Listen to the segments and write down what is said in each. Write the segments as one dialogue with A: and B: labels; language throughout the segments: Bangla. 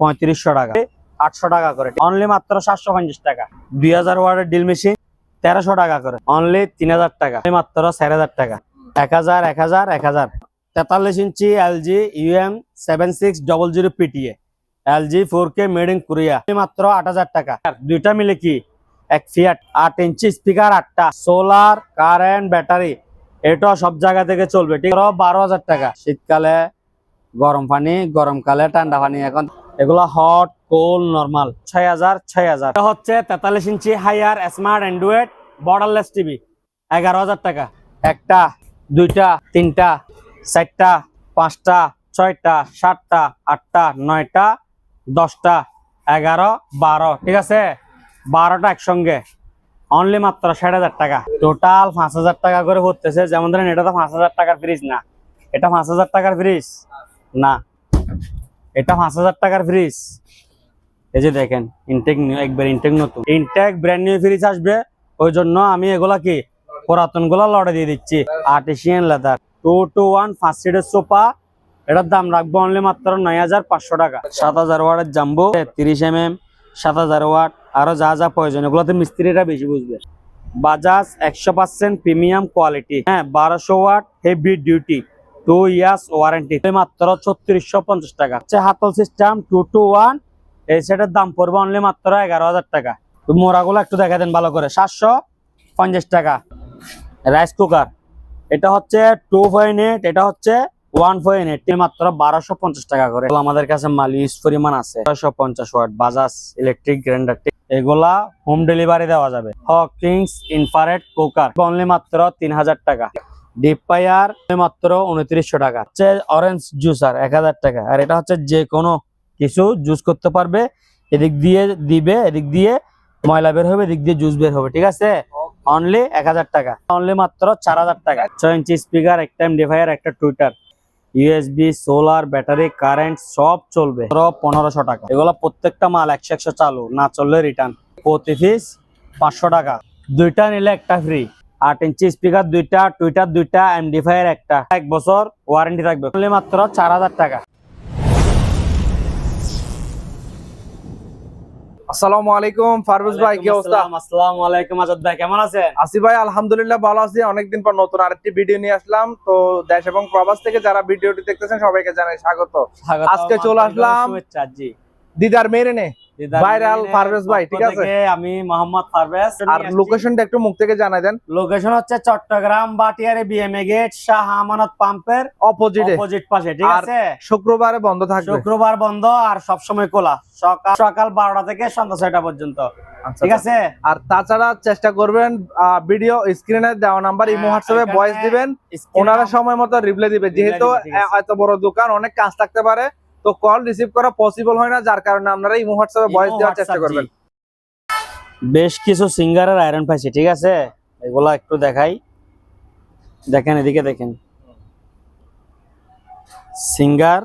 A: পঁয়ত্রিশশো টাকা। আটশো টাকা করে। অনলি মাত্র সাতশো পঞ্চাশ টাকা। দুই হাজার ওয়ার্ডের ডিল মেশিন তেরোশো টাকা করে। অনলি তিন হাজার টাকা। মাত্র চার হাজার টাকা। এক হাজার এক হাজার এক হাজার। তেতাল্লিশ inch LG UM seven six double zero PTA LG four K made in Korea মাত্র আট হাজার টাকা। দুইটা মিলে কি? এক ফিয়াট আট ইঞ্চি স্পিকার আটটা। সোলার কারেন্ট ব্যাটারি এটা সব জায়গা থেকে চলবে। ঠিক বারো হাজার টাকা। শীতকালে গরম পানি, গরমকালে ঠান্ডা পানি। এখন এগুলো হট কোল নর্মাল ছয় হাজার ছয় হাজার। এটা হচ্ছে তেতাল্লিশ inch Haier smart Android borderless TV এগারো হাজার টাকা। একটা, দুইটা, তিনটা, চারটা, পাঁচটা, ছয়টা, সাতটা, আটটা, নয়টা, দশটা, এগারো, বারো। ঠিক আছে? বারোটা একসঙ্গে। অনলি মাত্র ষাট হাজার টাকা। টোটাল পাঁচ হাজার টাকা করে পড়তেছে যেমন ধরেন, এটা তো পাঁচ হাজার টাকার ফ্রিজ না। এটা পাঁচ হাজার টাকার ফ্রিজ না। এটা পাঁচ হাজার টাকার ফ্রিজ এই যে দেখেন ইনটেক একবার ইনটেক নতুন। ইনটেক ব্র্যান্ড নিউ ফ্রিজ আসবে, ওই জন্য আমি এগুলা কি পুরাতনগুলা লড়ে দিয়ে দিচ্ছি। Artisan leather two two one first সিটের সোফা এটার দাম রাখব অনলি মাত্র নয় হাজার পাঁচশো টাকা। সাত হাজার ওয়াটের জাম্বো তিরিশ এম এম সাত হাজার ওয়াট আরও যা যা প্রয়োজন, এগুলোতে মিস্ত্রিটা বেশি বুঝবে। বাজাজ একশো পার্সেন্ট প্রিমিয়াম কোয়ালিটি হ্যাঁ বারোশো watt heavy duty two years warranty মাত্র ছত্রিশশো পঞ্চাশ টাকা। হচ্ছে হাতল সিস্টেম টু টু ওয়ান এই সেটের দাম পড়বে অনলি মাত্র এগারো হাজার টাকা। মোড়াগুলো একটু দেখা দেন ভালো করে। সাতশো পঞ্চাশ টাকা। Rice cooker. এটা হচ্ছে টু পয়েন্ট এইট এটা হচ্ছে ওয়ান পয়েন্ট এইট মাত্র বারোশো পঞ্চাশ টাকা করে। আমাদের কাছে মাল ইউজ পরিমাণ আছে। ছয়শো পঞ্চাশ ওয়াট বাজাজ ইলেকট্রিক গ্রাইন্ডার এগুলা হোম ডেলিভারি দেওয়া যাবে। হকিংস ইনফারেট কুকার অনলি মাত্র তিন হাজার টাকা। ডিপ পায়ার মাত্র উনত্রিশশো টাকা। হচ্ছে অরেঞ্জ জুসার এক হাজার টাকা। আর এটা হচ্ছে যে কোনো কিছু জুস করতে পারবে। এদিক দিয়ে দিবে এদিক দিয়ে ময়লা বের হবে এদিক দিয়ে জুস বের হবে ঠিক আছে? অনলি এক হাজার টাকা। অনলি মাত্র চার হাজার টাকা। ছয় ইঞ্চি স্পিকার একটা এমডিফায়ার একটা tweeter USB solar battery current সব চলবে। পনেরোশো টাকা। এগুলো প্রত্যেকটা মাল একশো একশো চালু। না চললে রিটার্ন প্রতি পিস পাঁচশো টাকা। দুইটা নিলে একটা ফ্রি আট ইঞ্চি স্পিকার দুইটা টুইটার দুইটা এমডিফায়ার একটা। এক বছর ওয়ারেন্টি থাকবে। মাত্র চার হাজার টাকা।
B: আসসালামু আলাইকুম ফারুজ ভাই কি অবস্থা?
A: আসসালামু আলাইকুম আজাদ ভাই কেমন আছেন?
B: আসি ভাই আলহামদুলিল্লাহ ভালো আছি। অনেকদিন পর নতুন আরেকটি ভিডিও নিয়ে আসলাম। তো দেশ এবং প্রবাস থেকে যারা ভিডিওটি দেখতেছেন সবাইকে জানাই স্বাগত। আজকে চলে আসলাম। দিদার মেরেনে পারভেজ ভাই, ঠিক আছে?
A: আমি মোহাম্মদ পারভেজ
B: আর লোকেশনটা একটু মুখ থেকে জানাই দেন।
A: লোকেশন হচ্ছে চট্টগ্রাম বাটিয়ারে বিএমএ গেট শাহ আমানত পাম্পের
B: অপোজিটে
A: অপোজিট পাশে ঠিক আছে?
B: শুক্রবারে বন্ধ থাকবে।
A: শুক্রবার বন্ধ আর সব সময় খোলা। সকাল সকাল বারোটা থেকে সন্ধ্যা ছয়টা পর্যন্ত।
B: আচ্ছা,
A: ঠিক
B: আচ্ছা।
A: আছে?
B: আর তাছাড়া চেষ্টা করবেন ভিডিও স্ক্রিনে দেওয়া নাম্বার ইমো
A: হ্যাঁ,
B: হোয়াটসঅ্যাপে ভয়েস দিবেন। ওনারা সময় মতো রিপ্লাই দিবে। যেহেতু এত বড় দোকান অনেক কাজ থাকতে পারে। তো কল রিসিভ করা পসিবল হয় না যার কারণে আপনারা ইমো হোয়াটসঅ্যাপে ভয়েস দেওয়ার চেষ্টা করবেন।
A: বেশ কিছু সিঙ্গারের আয়রন পাইছি ঠিক আছে? এগুলা একটু দেখাই। দেখেন এদিকে দেখেন। সিঙ্গার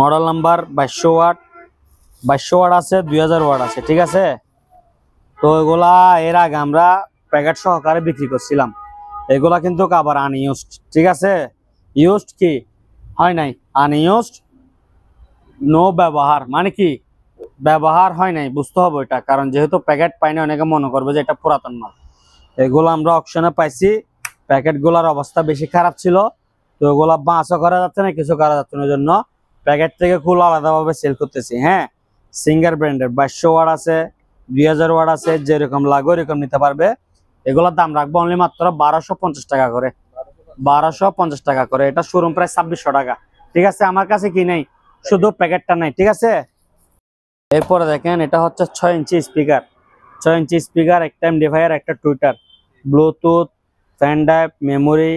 A: মডেল নাম্বার বাইশশো ওয়াট। বাইশশো ওয়াট আছে দুই হাজার ওয়াট আছে ঠিক আছে? তো এগুলা এর আগে আমরা প্যাকেট সহকারে বিক্রি করছিলাম। এগুলা কিন্তু আবার আনইউজড ঠিক আছে? ইউজড কি? হয় নাই আনইউজড নো ব্যবহার মানে কি? ব্যবহার হয় নাই, বুঝতে হবে এটা কারণ যেহেতু প্যাকেট পাইনি, অনেকে মনে করবে যে এটা পুরাতন মাল। এগুলো আমরা অপশনে পাইছি প্যাকেটগুলার অবস্থা বেশি খারাপ ছিল, তো ওগুলা বাঁচও করা যাচ্ছে না, কিছু করা যাচ্ছে না জন্য প্যাকেট থেকে খুলে আলাদাভাবে সেল করতেছি হ্যাঁ? সিঙ্গার ব্র্যান্ডের বাইশশো ওয়াট আছে, দুই হাজার ওয়াট আছে, যেরকম লাগবে ওরকম নিতে পারবে। এগুলোর দাম রাখব অনলি মাত্র বারোশো পঞ্চাশ টাকা করে, বারোশো পঞ্চাশ টাকা করে, এটা শোরুম প্রায় ছাব্বিশশো টাকা। ঠিক আছে, আমার কাছে কি নেই? শুধু প্যাকেটটা নাই ঠিক আছে? এরপরে দেখেন এটা হচ্ছে ছয় ইঞ্চি স্পিকার ছয় ইঞ্চি স্পিকার একটা ডিভাইয়ার একটা tweeter Bluetooth pen drive memory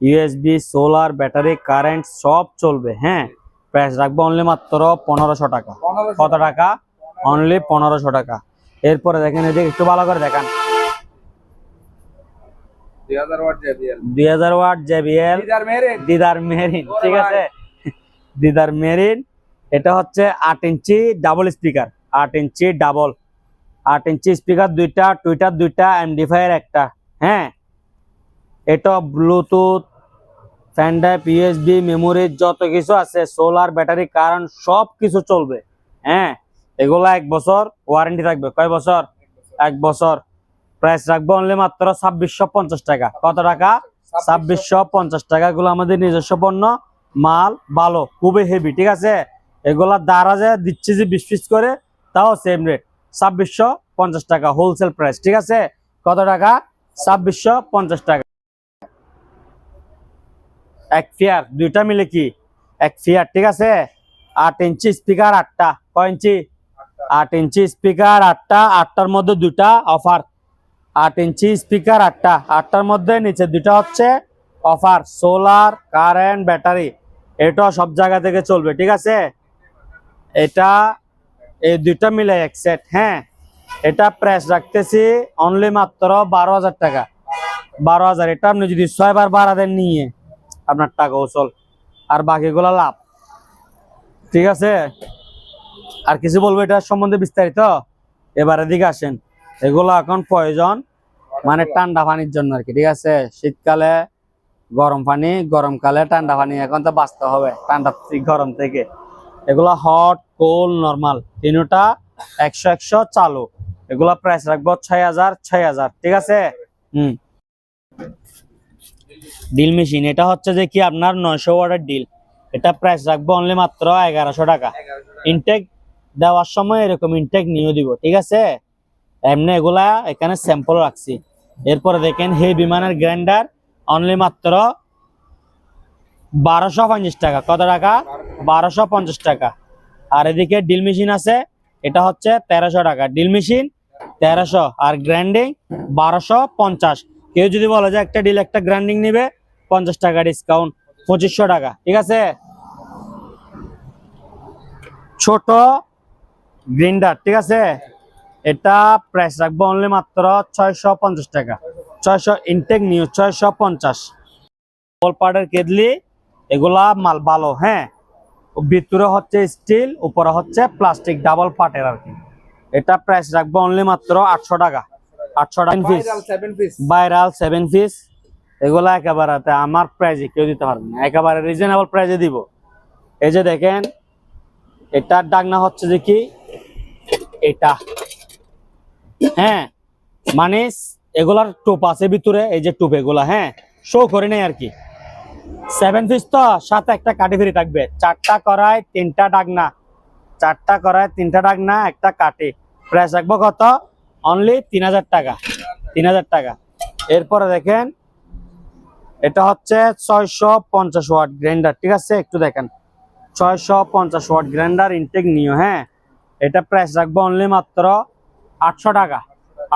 A: USB solar battery current সব চলবে হ্যাঁ? প্রাইস রাখব অনলি মাত্র পনেরোশো টাকা। কত টাকা? অনলি পনেরোশো টাকা। এরপরে দেখেন এদিকে একটু ভালো করে দেখান। দুই হাজার ওয়াট জেবিএল। দিদার মেরিন। ঠিক আছে? দিদার মেরিন, এটা হচ্ছে আট ইঞ্চি ডাবল স্পিকার আট ইঞ্চি ডাবল আট ইঞ্চি স্পিকার দুইটা টুইটার দুইটা এমডিফায়ার একটা হ্যাঁ? এটা Bluetooth pen drive USB memory যত কিছু আছে সোলার ব্যাটারি কারণ সব কিছু চলবে হ্যাঁ? এগুলা এক বছর ওয়ারেন্টি থাকবে। কয় বছর? এক বছর। প্রাইস রাখব অনলি মাত্র ছাব্বিশশো পঞ্চাশ টাকা। কত টাকা? ছাব্বিশশো পঞ্চাশ টাকা। এগুলো আমাদের নিজস্ব পণ্য। মাল ভালো খুবই হেভি ঠিক আছে? এগুলা দারাজে দিচ্ছে যে বিশ পিস করে, তাও সেম রেট ছাব্বিশশো পঞ্চাশ টাকা হোলসেল প্রাইস ঠিক আছে? কত টাকা? ছাব্বিশশো পঞ্চাশ টাকা। এক ফিয়ার দুইটা মিলে কি? এক ফিয়ার ঠিক আছে? আট ইঞ্চি স্পিকার আটটা, কয় ইঞ্চি আট ইঞ্চি স্পিকার আটটা, আটটার মধ্যে দুটা অফার আট ইঞ্চি স্পিকার আটটা, আটটার মধ্যে নিচে দুটা হচ্ছে অফার সোলার কারেন্ট ব্যাটারি এটা সব জায়গা থেকে চলবে, ঠিক আছে? এটা এই দুইটা মিলে এক সেট হ্যাঁ? এটা প্রাইস রাখতেছি অনলি মাত্র বারো হাজার টাকা। বারো হাজার, এটা আপনি যদি ছয়বার বাড়া দেন নিয়ে আপনার টাকা ওসল আর বাকিগুলো লাভ। ঠিক আছে? আর কিছু বলব এটার সম্বন্ধে বিস্তারিত? এবারে দিকে আসেন। এগুলো এখন প্রয়োজন মানে ঠান্ডা পানির জন্য আর কি, ঠিক আছে? শীতকালে গরম পানি গরমকালে ঠান্ডা পানি, এখন তো বাঁচতে হবে, ঠান্ডা গরম থেকে। এগুলা হট কোল নর্মাল তিনটা একশো একশো চালু। এগুলা প্রাইস রাখব ছয় হাজার ছয় হাজার, ঠিক আছে? হুম। ডিল মেশিন এটা হচ্ছে যে কি আপনার নয়শো ওয়াটের ডিল এটা প্রাইস রাখব অনলি মাত্র এগারোশো টাকা। ইনটেক দেওয়ার সময় এরকম ইনটেক নিয়ে দিব, ঠিক আছে? এমনি এগুলা এখানে স্যাম্পল রাখছি। এরপরে দেখেন হে বিমানের গ্রাইন্ডার অনলি মাত্র বারোশো পঞ্চাশ টাকা। কত টাকা? বারোশো পঞ্চাশ টাকা। আর এদিকে ডিল মেশিন আছে, এটা হচ্ছে তেরোশো টাকা। ডিল মেশিন তেরোশো। আর গ্রাইন্ডিং বারোশো পঞ্চাশ। কেউ যদি বলে যে একটা ডিল একটা গ্র্যান্ডিং নিবে, পঞ্চাশ টাকা ডিসকাউন্ট পঁচিশশো টাকা। ঠিক আছে? ছোট গ্রিন্ডার ঠিক আছে? এটা প্রাইস রাখব অনলি মাত্র ছয়শো পঞ্চাশ টাকা। ছয়শো ইনটেক নিউ ছয়শো পঞ্চাশ। পাড়ের কেদলি এগুলা মাল ভালো হ্যাঁ? ভিতরে হচ্ছে স্টিল উপরে হচ্ছে প্লাস্টিক ডাবল পাটের আর কি এটা প্রাইস রাখব অনলি মাত্র আটশো টাকা। আটশো টাকা পিস ভাইরাল সেভেন পিস এগুলা একেবারে আমার প্রাইজে কেউ দিতে পারবে না। একেবারে রিজনেবল প্রাইজে দিব। এই যে দেখেন এটার ডাকনা হচ্ছে যে কি? এটা। হ্যাঁ? মানে এগুলার টোপ আছে ভিতরে, এই যে টোপ এগুলা হ্যাঁ? শো করে নেই আর কি। সেভেন পিস তো, সাথে একটা কাঠি ফ্রি থাকবে। চারটা করায় তিনটা ডাকনা। চারটা করায় তিনটা ডাকনা, একটা কাঠি। প্রাইস রাখব কত? অনলি তিন হাজার টাকা। তিন হাজার টাকা। এরপরে দেখেন, এটা হচ্ছে ছয়শো পঞ্চাশ ওয়াট গ্রাইন্ডার, ঠিক আছে? একটু দেখেন। ছয়শো পঞ্চাশ ওয়াট গ্রাইন্ডার ইনটেক নিও হ্যাঁ? এটা প্রাইস রাখব অনলি মাত্র আটশো টাকা।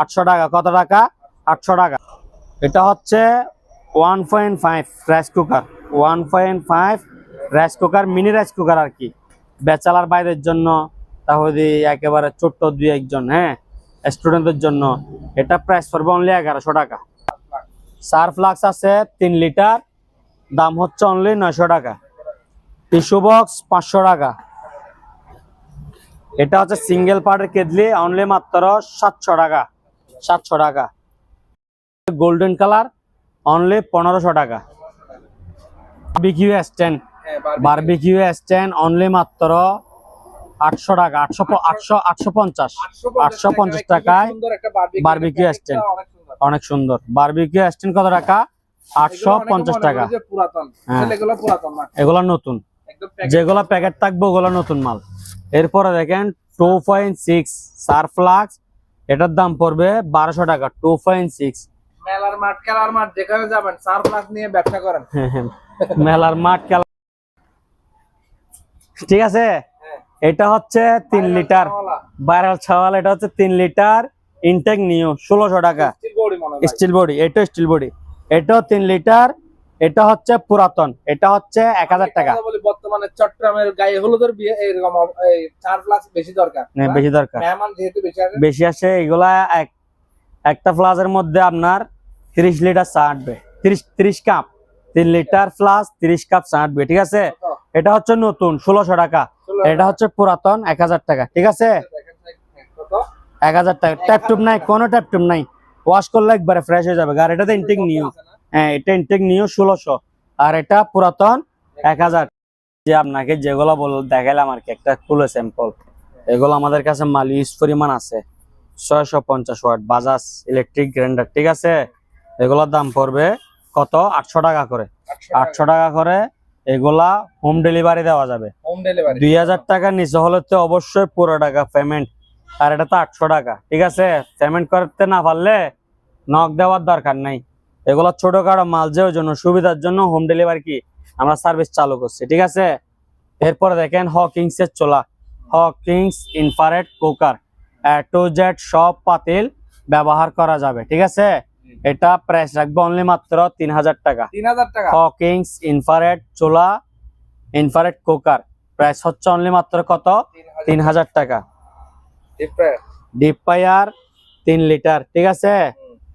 A: আটশো টাকা, কত টাকা? আটশো টাকা। এটা হচ্ছে one point five rice cooker. One point five rice cooker, mini rice cooker আর কি। ব্যাচেলার বাইরের জন্য, তাহলে একেবারে ছোট্ট দুই একজন হ্যাঁ? স্টুডেন্টদের জন্য। এটা প্রাইস পড়বে অনলি এগারোশো টাকা। সার ফ্লাক্স আছে তিন লিটার, দাম হচ্ছে অনলি নয়শো টাকা। টিস্যু বক্স পাঁচশো টাকা। এটা হচ্ছে সিঙ্গেল পার্টের কেদলি অনলি মাত্র সাতশো টাকা। সাতশো টাকা। গোল্ডেন কালার অনলি পনেরোশো টাকা। Barbecue stand barbecue stand only মাত্র আটশো টাকা আটশো আটশো আটশো পঞ্চাশ আটশো পঞ্চাশ টাকায় barbecue stand। অনেক সুন্দর। বারবিকিউ স্ট্যান্ড কত টাকা? আটশো পঞ্চাশ টাকা। হ্যাঁ।
B: এগুলো
A: নতুন। যেগুলা প্যাকেট থাকবে ওগুলো নতুন মাল। এরপরে দেখেন টু পয়েন্ট সিক্স সার ফ্লাক্স এটার দাম পড়বে বারোশো টাকা টু পয়েন্ট সিক্স
B: মেলার মাঠ খেলার মাঠ যেখানে যাবেন নিয়ে ব্যবসা করেন।
A: মেলার মাঠ খেলা ঠিক আছে?
B: হ্যাঁ।
A: এটা হচ্ছে তিন লিটার। ভাইরাল ছাওয়াল এটা হচ্ছে তিন লিটার ইনটেক নিও ষোলোশো টাকা।
B: হয়।
A: স্টিল বডি এটা স্টিল বডি। এটাও তিন লিটার এটা হচ্ছে পুরাতন এটা হচ্ছে এক হাজার টাকা।
B: বর্তমানে চট্টগ্রামের গায়ে হলুদের বিয়ে এরকম চার প্লাস বেশি দরকার।
A: হ্যাঁ, বেশি দরকার।
B: বেশি আসে
A: এগুলা এক একটা ফ্লাসের মধ্যে আপনার তিরিশ লিটার চা আটবে। তিরিশ তিরিশ কাপ। তিন লিটার ফ্লাস তিরিশ কাপ চা আটবে ঠিক আছে? এটা হচ্ছে নতুন ষোলোশো টাকা। এটা হচ্ছে পুরাতন এক হাজার টাকা ঠিক আছে? এক হাজার টাকা। ট্যাপ টুপ নাই কোনো ট্যাপ টুপ নাই। ওয়াশ করলে একবারে ফ্রেশ হয়ে যাবে। আর এটাতে ইনটেক নিও
B: আছে না?
A: হ্যাঁ এটা ইনটেক নিও ষোলোশো। আর এটা পুরাতন এক হাজার। যে আপনাকে যেগুলো বল দেখালাম আর কি একটা খুলে স্যাম্পল এগুলো আমাদের কাছে মাল ইউজ পরিমাণ আছে। ছয়শো পঞ্চাশ ওয়াট বাজাজ ইলেকট্রিক গ্রাইন্ডার ঠিক আছে? এগুলোর দাম পড়বে কত? আটশো টাকা করে। আটশো টাকা করে এগুলা হোম ডেলিভারি দেওয়া যাবে। দুই হাজার টাকার নিচে হলে তো অবশ্যই পুরো টাকা পেমেন্ট আর এটা তো আটশো টাকা ঠিক আছে? পেমেন্ট করতে না পারলে নক দেওয়ার দরকার নাই। এগুলো ছোটখাটো মাল যে জন্য সুবিধার জন্য হোম ডেলিভারি কি আমরা সার্ভিস চালু করছি ঠিক আছে? এরপরে দেখেন হকিংস এর চোলা। Hawkins infrared cooker to Z সব পাতিল ব্যবহার করা যাবে ঠিক আছে? এটা প্রাইস রাখব অনলি মাত্র তিন হাজার টাকা।
B: তিন হাজার টাকা।
A: হকিংস ইনফারেট চোলা ইনফারেট কুকার প্রাইস হচ্ছে অনলি মাত্র কত? তিন হাজার টাকা।
B: ডিফারেন্ট
A: ডিপ ফায়ার তিন লিটার ঠিক আছে?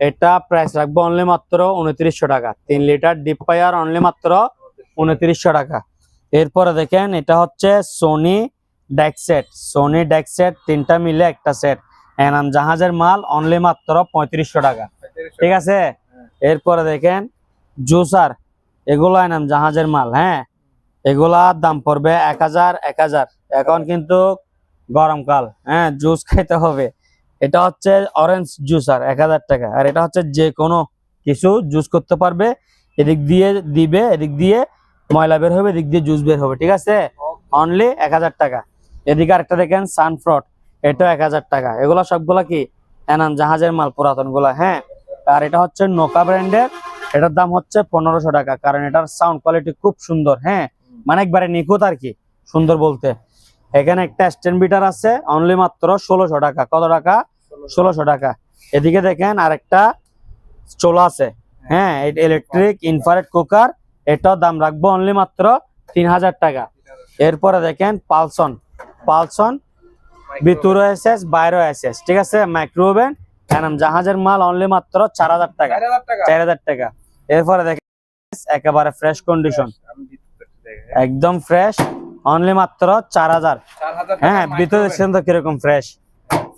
A: এটা প্রাইস রাখব অনলি মাত্র উনত্রিশশো টাকা। তিন লিটার ডিপ ফায়ার অনলি মাত্র উনত্রিশশো টাকা। এরপরে দেখেন এটা হচ্ছে সোনি ডেকসেট সোনি ডেকসেট তিনটা মিলে একটা সেট এনাম জাহাজের মাল অনলি মাত্র পঁয়ত্রিশশো টাকা। ঠিক আছে? এরপরে দেখেন জুসার এগুলো এনাম জাহাজের মাল হ্যাঁ? এগুলার দাম পড়বে এক হাজার এক হাজার। এখন কিন্তু গরমকাল হ্যাঁ? জুস খাইতে হবে। এটা হচ্ছে অরেঞ্জ জুসার এক হাজার টাকা। আর এটা হচ্ছে যে কোনো কিছু জুস করতে পারবে। এদিক দিয়ে দিবে এদিক দিয়ে ময়লা বের হবে এদিক দিয়ে জুস বের হবে ঠিক আছে? অনলি এক হাজার টাকা। এদিকে আরেকটা দেখেন সানফ্রট এটাও এক হাজার টাকা। এগুলো সবগুলা কি? এনাম জাহাজের মাল পুরাতনগুলা হ্যাঁ? আর এটা হচ্ছে নোকা ব্র্যান্ডের। এটার দাম হচ্ছে পনেরোশো টাকা, কারণ এটার সাউন্ড কোয়ালিটি খুব সুন্দর হ্যাঁ? মানে একবারে নিখুঁত আর কি, সুন্দর বলতে। এখানে একটা স্ট্যান্ড বিটার আছে অনলি মাত্র ষোলোশো টাকা। কত টাকা? ষোলোশো টাকা। এদিকে দেখেন আরেকটা চোলা আছে হ্যাঁ? ইলেকট্রিক ইনফারেট কুকার এটাও দাম রাখব অনলি মাত্র তিন হাজার টাকা। এরপরে দেখেন পালসন। পালসন, ভিতরে এসেস বাইরে এসেস ঠিক আছে? মাইক্রোওভেন এনাম জাহাজের মাল অনলি মাত্র চার হাজার টাকা।
B: চার হাজার টাকা?
A: এরপরে দেখেন একেবারে ফ্রেশ কন্ডিশন
B: দেখি।
A: একদম ফ্রেশ অনলি মাত্র চার হাজার। হ্যাঁ ভিতরে দেখছেন তো কীরকম ফ্রেশ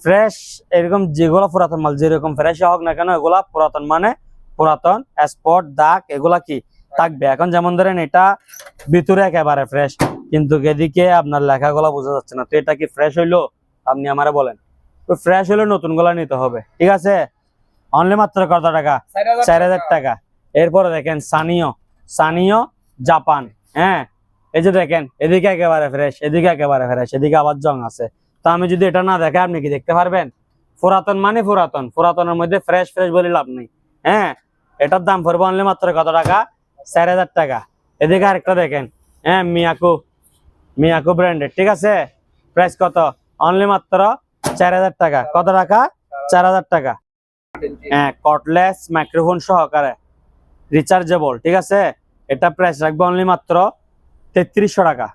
A: ফ্রেশ এরকম যেগুলো পুরাতন মাল যেরকম ফ্রেশ হোক না কেন এগুলা পুরাতন মানে পুরাতন স্পট দাগ এগুলা কি? থাকবে। এখন যেমন ধরেন এটা ভিতরে একেবারে ফ্রেশ কিন্তু এদিকে আপনার লেখাগুলো বোঝা যাচ্ছে না। তো এটা কি ফ্রেশ হইল? আপনি আমারে বলেন। তো ফ্রেশ হলে নতুনগুলা নিতে হবে। ঠিক আছে? অনলি মাত্র কত টাকা? চার হাজার টাকা। এরপরে দেখেন সানিও সানিও জাপান হ্যাঁ? এই যে দেখেন এদিকে একেবারে ফ্রেশ এদিকে একেবারে ফ্রেশ এদিকে আবার জং আছে। তো আমি যদি এটা না দেখে আপনি কি দেখতে পারবেন? পুরাতন মানে পুরাতন। পুরাতনের মধ্যে ফ্রেশ ফ্রেশ বলে লাভ নেই। হ্যাঁ? এটার দাম পড়বে অনলি মাত্র কত টাকা? চার হাজার টাকা। এদিকে আরেকটা দেখেন। হ্যাঁ মিয়াকু মিয়াকু ব্র্যান্ডেড ঠিক আছে? প্রাইস কত? অনলি মাত্র চার হাজার টাকা। কত টাকা? চার হাজার টাকা। হ্যাঁ কটলেস মাইক্রোফোন সহকারে। রিচার্জেবল ঠিক আছে? এটা প্রাইস রাখবে অনলি মাত্র তেত্রিশশো টাকা.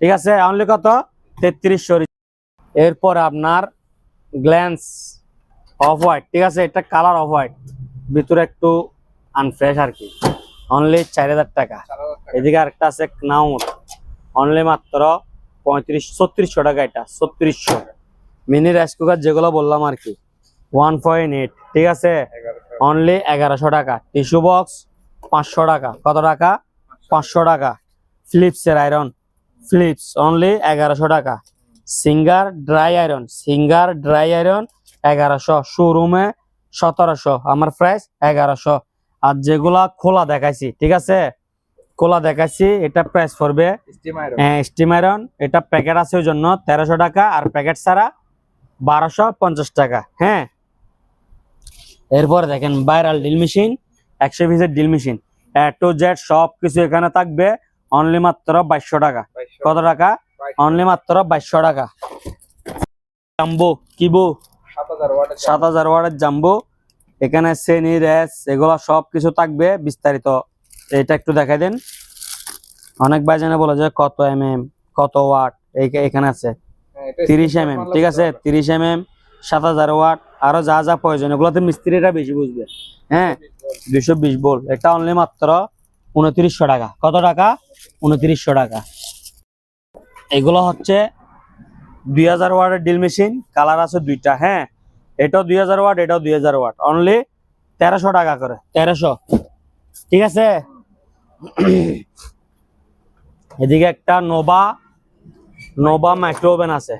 A: ঠিক আছে? অনলি কত? তেত্রিশশো। এরপর আপনার গ্ল্যান্স অফ হোয়াইট ঠিক আছে? এটা কালার অফ হোয়াইট ভিতরে একটু আনফ্রেশ আর কি। অনলি চার হাজার টাকা। এদিকে আরেকটা আছে নাউট অনলি মাত্র পঁয়ত্রিশ, ছত্রিশশো টাকা এটা, ছত্রিশশো। মিনি রাইস কুকার যেগুলো বললাম আর কি। ওয়ান পয়েন্ট এইট ঠিক আছে? অনলি এগারোশো টাকা। টিস্যু বক্স পাঁচশো টাকা। কত টাকা? পাঁচশো টাকা। ফিলিপসের আয়রন ফিলিপস অনলি এগারোশো টাকা। Singer dry iron Singer dry iron এগারোশো। শোরুমে সতেরোশো। আমার প্রাইস এগারোশো। আর যেগুলা খোলা দেখাইছি, ঠিক আছে? খোলা দেখাচ্ছি এটা প্রাইস পড়বে। স্টিম আয়রন এটা প্যাকেট আছে ওই জন্য তেরোশো টাকা আর প্যাকেট ছাড়া বারোশো পঞ্চাশ টাকা। হ্যাঁ। এরপর দেখেন ভাইরাল ডিল মেশিন একশো পিসের drill machine A to Z সব কিছু এখানে থাকবে অনলি মাত্র বাইশশো টাকা। কত টাকা? অনলি মাত্র বাইশশো টাকা। জাম্বো কিবো। সাত হাজার ওয়ার্ডের জাম্বো। এখানে সেনি রেস এগুলো সব কিছু থাকবে বিস্তারিত। এটা একটু দেখাই দেন। অনেক ভাই জানে বলে যে কত এম এম কত ওয়াট এখানে আছে। তিরিশ এম এম ঠিক আছে? তিরিশ এম এম সাত হাজার ওয়াট আরও যা যা প্রয়োজন। এগুলোতে মিস্ত্রিটা বেশি বুঝবে। হ্যাঁ? দুইশো বিশ বোল এটা অনলি মাত্র উনত্রিশশো টাকা। কত টাকা? উনত্রিশশো টাকা। এগুলো হচ্ছে দুই হাজার ওয়াটের ড্রিল মেশিন কালার আছে দুইটা হ্যাঁ? এটাও দুই হাজার ওয়াট এটাও দুই হাজার ওয়াট। অনলি তেরোশো টাকা করে তেরোশো। ঠিক আছে? এদিকে একটা নোভা নোভা মাইক্রো ওভেন আছে।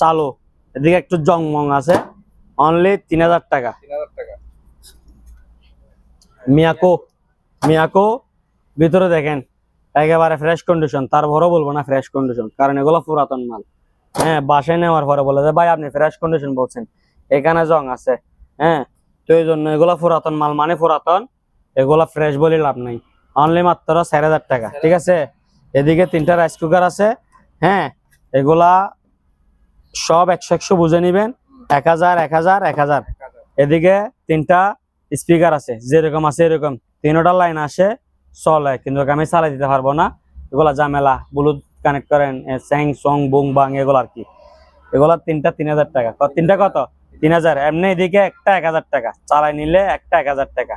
A: চালু। এদিকে একটু জংমং আছে। অনলি তিন হাজার টাকা।
B: তিন হাজার টাকা।
A: মিয়াকো মিয়াকো ভিতরে দেখেন একেবারে ফ্রেশ কন্ডিশন তারপরও বলব না ফ্রেশ কন্ডিশন কারণ এগুলো পুরাতন মাল। হ্যাঁ বাসায় নেওয়ার পরে বলে যে ভাই আপনি ফ্রেশ কন্ডিশন বলছেন। এখানে জং আছে। হ্যাঁ তো এই জন্য এগুলো পুরাতন মাল। মানে পুরাতন এগুলা ফ্রেশ বলে লাভ নাই। অনলি মাত্র চার হাজার টাকা, ঠিক আছে? এদিকে তিনটা রাইস কুকার আছে হ্যাঁ? এগুলা সব একশো একশো বুঝে নিবেন, এক হাজার এক হাজার এক হাজার। এদিকে তিনটা স্পিকার আছে, যেরকম আছে এরকম। তিনটা লাইন আসে, চলে, কিন্তু আমি চালাই দিতে পারব না। এগুলা জামেলা ব্লুটুথ কানেক্ট করেন স্যাং সং বুং বাং এগুলো আর কি। এগুলা তিনটা তিন হাজার টাকা। তিনটা কত? তিন হাজার। এমনি এদিকে একটা এক হাজার টাকা। চালাই নিলে একটা এক হাজার টাকা।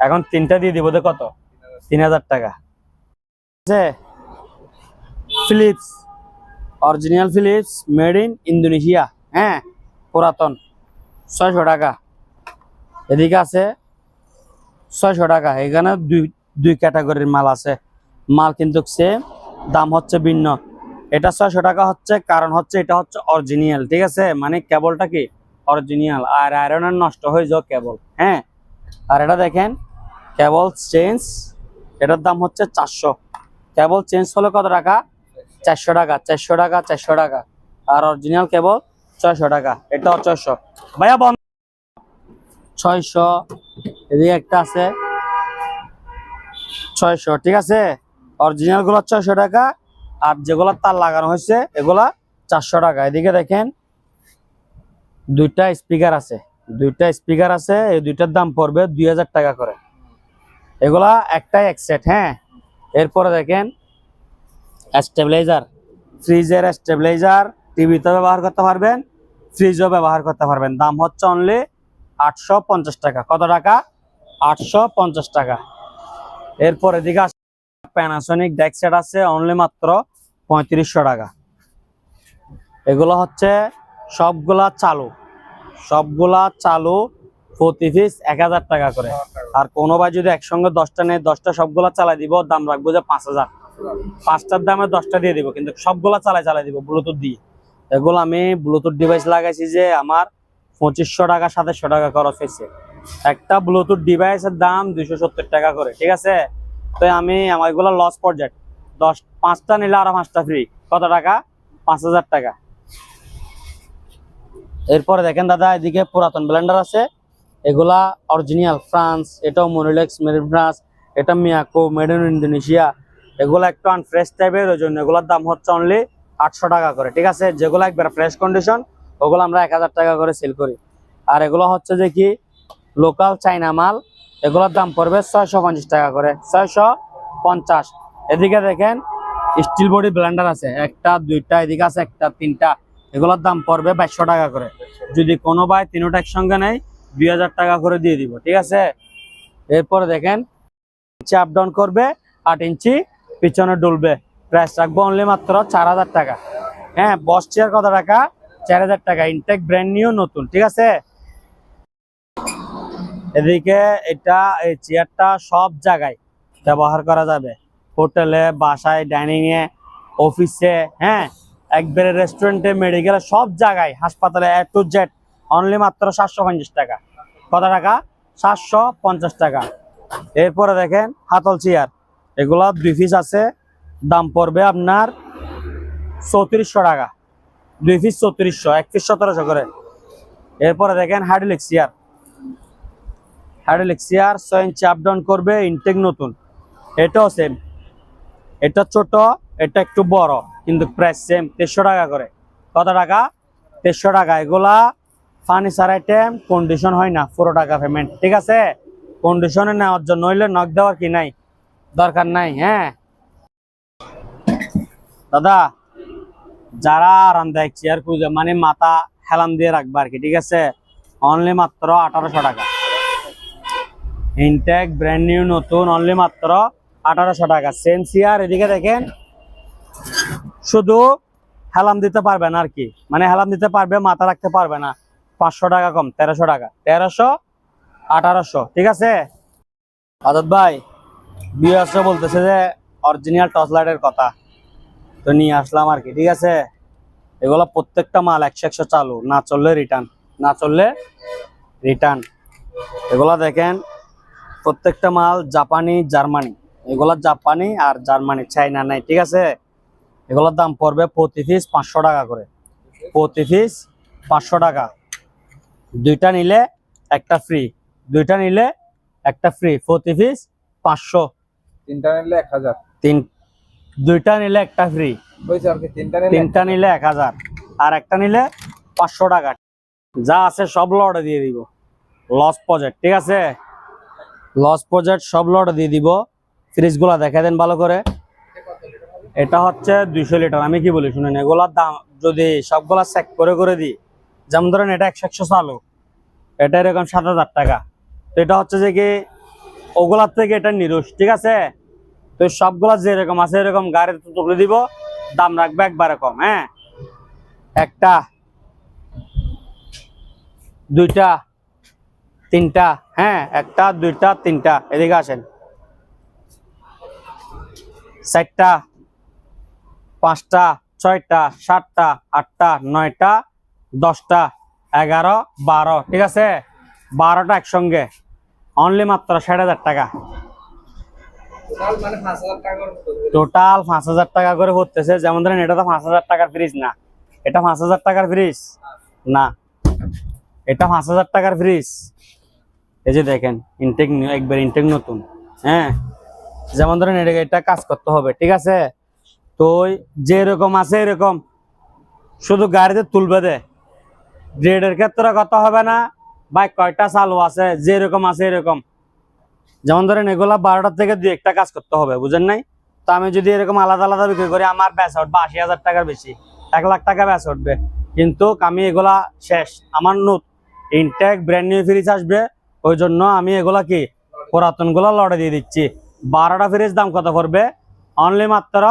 A: এখন তিনটা দিয়ে দিব কত? তিন হাজার টাকা। আছে? Philips original Philips made in Indonesia হ্যাঁ? পুরাতন। ছয়শো টাকা। এদিকে আছে ছয়শো টাকা। এখানে দুই দুই ক্যাটাগরির মাল আছে। মাল কিন্তু সেম দাম হচ্ছে ভিন্ন। এটা ছয়শো টাকা হচ্ছে, কারণ হচ্ছে এটা হচ্ছে অরিজিনাল ঠিক আছে? মানে কেবলটা কি? অরিজিনাল আর আয়রনের নষ্ট হয়ে যাও কেবল হ্যাঁ? আর এটা দেখেন, কেবল চেঞ্জ এটার দাম হচ্ছে চারশো। কেবল চেঞ্জ হলে কত টাকা? চারশো টাকা চারশো টাকা চারশো টাকা। আর অরিজিনাল কেবল ছয়শো টাকা, এটাও ছয়শো। ভাইয়া বন্ধ। ছয়শো, এদিকে একটা আছে। ছয়শো, ঠিক আছে? অরিজিনালগুলো ছয়শো টাকা, আর যেগুলা তার লাগানো হয়েছে, এগুলা চারশো টাকা। এদিকে দেখেন, দুইটা স্পিকার আছে। দুইটা স্পিকার আছে, এই দুইটার দাম পড়বে দুই হাজার টাকা করে। এগুলা একটাই এক সেট হ্যাঁ? এরপরে দেখেন স্টেবিলাইজার ফ্রিজের স্টেবিলাইজার টিভিতে ব্যবহার করতে পারবেন ফ্রিজও ব্যবহার করতে পারবেন। দাম হচ্ছে অনলি আটশো পঞ্চাশ টাকা। কত টাকা? আটশো পঞ্চাশ টাকা। এরপর এদিকে প্যানাসনিক ডেক সেট আছে অনলি মাত্র পঁয়ত্রিশশো টাকা। এগুলো হচ্ছে সবগুলা চালু সবগুলা চালু প্রতি পিস এক হাজার টাকা করে। আর কোনো ভাই যদি একসঙ্গে দশটা নেই দশটা সবগুলা চালাই দিব দাম রাখব যে পাঁচ হাজার। পাঁচটার দামে দশটা দিয়ে দিব কিন্তু সবগুলা চালাই চালাই দিব ব্লুটুথ দিয়ে। এগুলো আমি ব্লুটুথ ডিভাইস লাগাইছি যে আমার পঁচিশশো টাকা সাতাশশো টাকা খরচ হয়েছে। একটা ব্লুটুথ ডিভাইসের দাম দুইশো সত্তর টাকা করে ঠিক আছে? তো আমি আমার এগুলো লস পর্যায়ে দশ পাঁচটা নিলে আরও পাঁচটা ফ্রি কত টাকা? পাঁচ হাজার টাকা। এরপরে দেখেন দাদা এদিকে পুরাতন ব্লেন্ডার আছে। এগুলা অরিজিনাল ফ্রান্স এটাও মনিলেক্স মেড ইন ফ্রান্স এটা মিয়াকো মেড ইন ইন্দোনেশিয়া এগুলো একটু আনফ্রেশ টাইপের ওই জন্য এগুলোর দাম হচ্ছে অনলি আটশো টাকা করে, ঠিক আছে? যেগুলো একবার ফ্রেশ কন্ডিশন ওগুলো আমরা এক হাজার টাকা করে সেল করি। আর এগুলো হচ্ছে যে কি? লোকাল চাইনা মাল, এগুলোর দাম পড়বে ছয়শো পঞ্চাশ টাকা করে, ছয়শো পঞ্চাশ। এদিকে দেখেন স্টিল বডি ব্লেন্ডার আছে, একটা, দুইটা, এদিকে আছে একটা, তিনটা। এগুলোর দাম পড়বে বাইশশো টাকা করে। যদি কোনো ভাই তিনোটা একসঙ্গে নেয় দুই হাজার টাকা করে দিয়ে দিব, ঠিক আছে? এরপরে দেখেন আপ ডাউন করবে, আট ইঞ্চি পিছনে ডুলবে। প্রাইস রাখব অনলি মাত্র চার হাজার টাকা। হ্যাঁ বস চেয়ার কত টাকা? চার হাজার টাকা। ইনটেক ব্র্যান্ড নিউ নতুন, ঠিক আছে? এদিকে এটা, এই চেয়ারটা সব জায়গায় ব্যবহার করা যাবে। হোটেলে, বাসায় ডাইনিং এ অফিসে হ্যাঁ একবারে রেস্টুরেন্টে মেডিকেলে সব জায়গায়, হাসপাতালে এ টু জেড অনলি মাত্র সাতশো পঞ্চাশ টাকা। কত টাকা? সাতশো পঞ্চাশ টাকা। এরপরে দেখেন হাতল চেয়ার। এগুলা দুই পিস আছে। দাম পড়বে আপনার চৌত্রিশশো টাকা। দুই পিস চৌত্রিশশো, এক পিস সতেরোশো করে। এরপরে দেখেন হাইড্রোলিক চেয়ার হাইড্রোলিক চেয়ার ছয় ইঞ্চি ডাউন করবে ইনটেক নতুন। এটাও সেম এটা ছোট, এটা একটু বড়, কিন্তু প্রাইস সেম তেরোশো টাকা করে। কত টাকা? তেরোশো টাকা। এগুলা ফার্নিচার আইটেম কন্ডিশন হয় না, পুরো টাকা পেমেন্ট ঠিক আছে? কন্ডিশনে নেওয়ার জন্য হইলে নক দেওয়ার কি নাই? দরকার নাই হ্যাঁ? দাদা, যারা আরামদায়ক চেয়ার খুঁজে মানে মাথা হেলাম দিয়ে রাখবে আর কি, ঠিক আছে? অনলি মাত্র আঠারোশো টাকা। ইনটেক ব্র্যান্ড নিউ নতুন অনলি মাত্র আঠারোশো টাকা। সেম চেয়ার এদিকে দেখেন। শুধু হেলাম দিতে পারবে না আর কি মানে হেলাম দিতে পারবে, মাথা রাখতে পারবে না। পাঁচশো টাকা কম, তেরোশো টাকা। তেরোশো, আঠারোশো, ঠিক আছে? আজাদ ভাই বিএসও বলতেছে যে অরিজিনাল টর্চ লাইটের কথা। তো নিয়ে আসলাম আর কি, ঠিক আছে? এগুলো প্রত্যেকটা মাল একশো একশো চালু, না চললে রিটার্ন না চললে রিটার্ন এগুলো দেখেন, প্রত্যেকটা মাল জাপানি, জার্মানি। এগুলো জাপানি আর জার্মানি চাইনা নাই, ঠিক আছে? এগুলোর দাম পড়বে প্রতি পিস পাঁচশো টাকা করে। প্রতি পিস পাঁচশো টাকা। দুইটা নিলে একটা ফ্রি দুইটা নিলে একটা ফ্রি প্রতি পিস পাঁচশো।
B: তিনটা নিলে এক হাজার।
A: তিন দুইটা নিলে একটা ফ্রি
B: তিনটা নিলে
A: তিনটা নিলে এক হাজার। আর একটা নিলে পাঁচশো টাকা। যা আছে সব লটে দিয়ে দিব। লস প্রজেক্ট ঠিক আছে? লস প্রজেক্ট সব লটে দিয়ে দিব। ফ্রিজগুলা দেখা দেন ভালো করে। এটা হচ্ছে দুইশো লিটার। আমি কি বলি শুনেন এগুলার দাম যদি সবগুলা চেক করে করে দিই যেমন ধরেন এটা একশো একশো চালু, এটা এরকম সাত হাজার টাকা। তো এটা হচ্ছে যে কি, ওগুলার থেকে এটা নিরুষ ঠিক আছে? তো সবগুলা যেরকম আছে এরকম গাড়িতে তুলে দিব, দাম রাখবে একবারে কম হ্যাঁ? একটা, দুইটা, তিনটা হ্যাঁ? একটা, দুইটা, তিনটা, এদিকে আসেন। চারটা, পাঁচটা, ছয়টা, সাতটা, আটটা, নয়টা দশটা এগারো বারো ঠিক আছে? বারোটা একসঙ্গে। অনলি মাত্র ষাট হাজার টাকা।
B: টোটাল মানে পাঁচ হাজার
A: টাকা করে পড়তেছে যেমন ধরেন এটা তো পাঁচ হাজার টাকার ফ্রিজ না। এটা পাঁচ হাজার টাকার ফ্রিজ না। এটা পাঁচ হাজার টাকার ফ্রিজ এই যে দেখেন ইনটেক একবার ইনটেক নতুন। হ্যাঁ? যেমন ধরেন এটা এটা কাজ করতে হবে ঠিক আছে? তো ওই যে এরকম আছে এরকম। শুধু গাড়িতে তুলবে দে। গ্রেডের ক্ষেত্রে কথা হবে না। বাইক কয়টা চালু আছে? যে এরকম আছে এরকম। যেমন ধরেন, এগুলা বারোটার থেকে দুই একটা কাজ করতে হবে, বুঝেন নাই? তো আমি যদি এরকম আলাদা আলাদা বিক্রি করি, আমার ব্যাস উঠবে আশি হাজার টাকার বেশি। এক লাখ টাকা ব্যাস উঠবে। কিন্তু আমি এগুলা শেষ। আমার note intact brand new fridge আসবে। ওই জন্য আমি এগুলা কি? পুরাতনগুলা লড়ে দিয়ে দিচ্ছি। বারোটা ফ্রিজ দাম কত পড়বে? অনলি মাত্র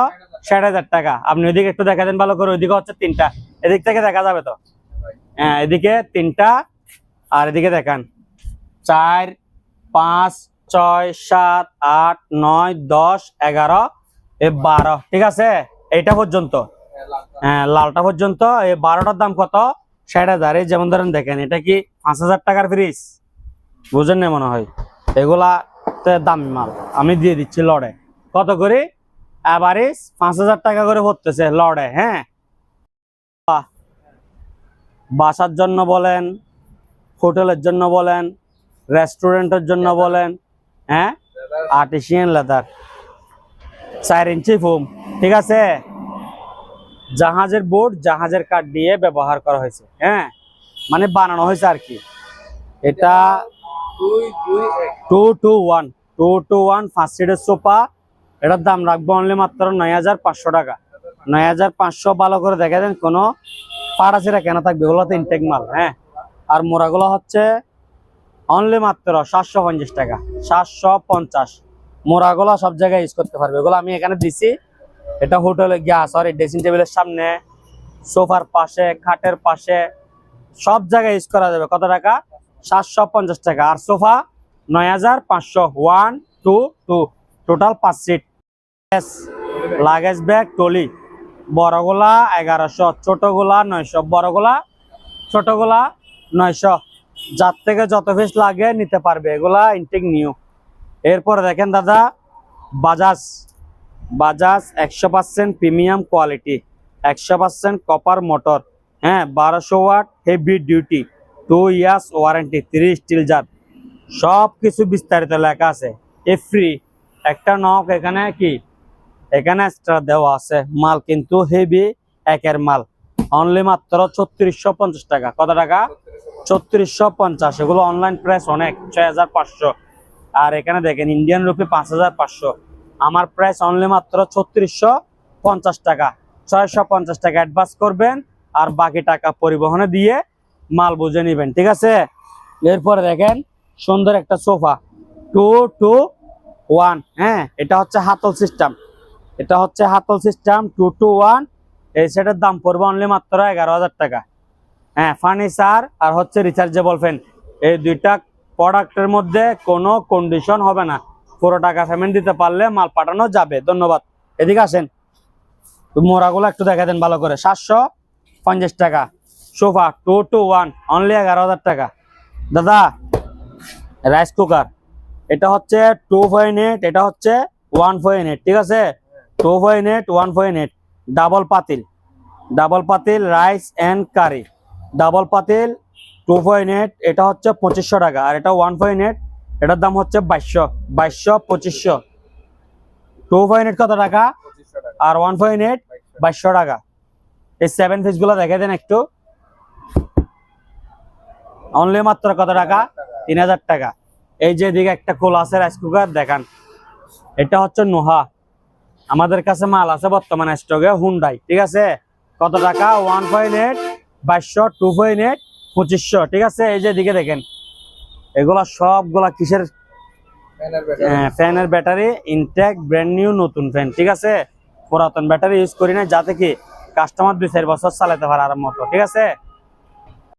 A: ষাট হাজার টাকা। আপনি ওইদিকে একটু দেখা দেন ভালো করে। ওইদিকে হচ্ছে তিনটা। এদিক থেকে দেখা যাবে তো? হ্যাঁ এদিকে তিনটা আর এদিকে দেখান, চার, পাঁচ, ছয়, সাত, আট, নয়, দশ, এগারো, এ বারো, ঠিক আছে? এইটা পর্যন্ত। হ্যাঁ লালটা পর্যন্ত এই বারোটার দাম কত? ষাট হাজার। এই যেমন ধরেন দেখেন, এটা কি পাঁচ হাজার টাকার ফ্রিজ বুঝেন না মনে হয়? এগুলা দামি মাল। আমি দিয়ে দিচ্ছি লড়ে। কত করে? অ্যাভারেজ পাঁচ হাজার টাকা করে পড়তেছে লড়ে হ্যাঁ। বাসার জন্য বলেন, হোটেলের জন্য বলেন, রেস্টুরেন্টের জন্য বলেন হ্যাঁ? আর্টিসিয়ান লেদার চার ইঞ্চি ফোম ঠিক আছে? জাহাজের বোর্ড জাহাজের কাঠ দিয়ে ব্যবহার করা হয়েছে হ্যাঁ? মানে বানানো হয়েছে আর কি। এটা two two one two two one first সিটের সোফা এটার দাম রাখব অনলি মাত্র নয় হাজার পাঁচশো টাকা। নয় হাজার পাঁচশো ভালো করে দেখা দেন কোনো পাড়াচিরা কেন থাকবে এগুলো তো ইনটেক মাল হ্যাঁ? আর মোড়াগুলো হচ্ছে অনলি মাত্র সাতশো পঞ্চাশ টাকা, সাতশো পঞ্চাশ। মোড়াগুলো সব জায়গায় ইউজ করতে পারবে। এগুলো আমি এখানে দিছি। এটা হোটেলে গিয়া সরি ড্রেসিং টেবিলের সামনে, সোফার পাশে, খাটের পাশে, সব জায়গায় ইউজ করা যাবে। কত টাকা? সাতশো পঞ্চাশ টাকা। আর সোফা নয় হাজার পাঁচশো। ওয়ান টু টু টোটাল পাঁচ সিট লাগেজ ব্যাগ টলি বড়গুলা এগারোশো, ছোটগুলা নয়শো, বড়গুলা, ছোটগুলা নয়শো। যার থেকে যত পিস লাগে নিতে পারবে, এগুলা ইনটেক নিউ এরপরে দেখেন দাদা, বাজাজ। বাজাজ একশো পার্সেন্ট প্রিমিয়াম কোয়ালিটি একশো পার্সেন্ট কপার মোটর হ্যাঁ বারোশো watt heavy duty two years warranty three steel jar সব কিছু বিস্তারিত লেখা আছে। এ ফ্রি একটা নখ এখানে কি? এখানে এক্সট্রা দেওয়া আছে মাল, কিন্তু হেভি একের মাল। অনলি মাত্র ছত্রিশশো পঞ্চাশ টাকা। কত টাকা? ছত্রিশশো পঞ্চাশ। এগুলো অনলাইন প্রাইস অনেক, ছয় হাজার পাঁচশো। আর এখানে দেখেন ইন্ডিয়ান রুপি পাঁচ হাজার পাঁচশো। আমার প্রাইস অনলি মাত্র ছত্রিশশো পঞ্চাশ টাকা। ছয়শো পঞ্চাশ টাকা অ্যাডভান্স করবেন, আর বাকি টাকা পরিবহনে দিয়ে মাল বুঝে নেবেন, ঠিক আছে? এরপরে দেখেন, সুন্দর একটা সোফা টু টু ওয়ান হ্যাঁ এটা হচ্ছে হাতল সিস্টেম এটা হচ্ছে হাতল সিস্টেম টু টু ওয়ান। এই সেটের দাম পড়বে অনলি মাত্র এগারো হাজার টাকা। হ্যাঁ ফার্নিচার আর হচ্ছে রিচার্জেবল ফ্যান এই দুইটা প্রোডাক্টের মধ্যে কোনো কন্ডিশন হবে না। পুরো টাকা পেমেন্ট দিতে পারলে মাল পাঠানো যাবে। ধন্যবাদ। এদিকে আসেন। মোড়াগুলো একটু দেখা দেন ভালো করে। সাতশো পঞ্চাশ টাকা। Sofa two two one only এগারো হাজার টাকা। দাদা রাইস কুকার এটা হচ্ছে টু পয়েন্ট এইট এটা হচ্ছে ওয়ান পয়েন্ট এইট ঠিক আছে? Two point eight one point eight double পাতিল। ডাবল পাতিল রাইস অ্যান্ড কারি। ডাবল পাতিল টু পয়েন্ট এইট এটা হচ্ছে পঁচিশশো টাকা। আর এটা ওয়ান পয়েন্ট এইট এটার দাম হচ্ছে বাইশশো। বাইশশো পঁচিশশো। টু পয়েন্ট এইট কত টাকা। আর ওয়ান পয়েন্ট এইট বাইশশো টাকা। এই সেভেন পিসগুলো দেখে দেন একটু। অনলি মাত্র কত টাকা? তিন হাজার টাকা। এই যে এদিকে একটা কোল আছে রাইস কুকার দেখান। এটা হচ্ছে নোহা। আমাদের কাছে মাল আছে বর্তমানে স্টকে হুন্ডাই ঠিক আছে? কত টাকা? ওয়ান পয়েন্ট এইট বাইশশো টু পয়েন্ট এইট পঁচিশশো ঠিক আছে? এই যে দিকে দেখেন এগুলা সবগুলা কিসের? ফ্যানের ব্যাটারি ইনটেক ব্র্যান্ড নিউ নতুন ফ্যান ঠিক আছে? পুরাতন ব্যাটারি ইউজ করি না যাতে কি কাস্টমার দুই চার বছর চালাতে পারে আর মতো ঠিক আছে?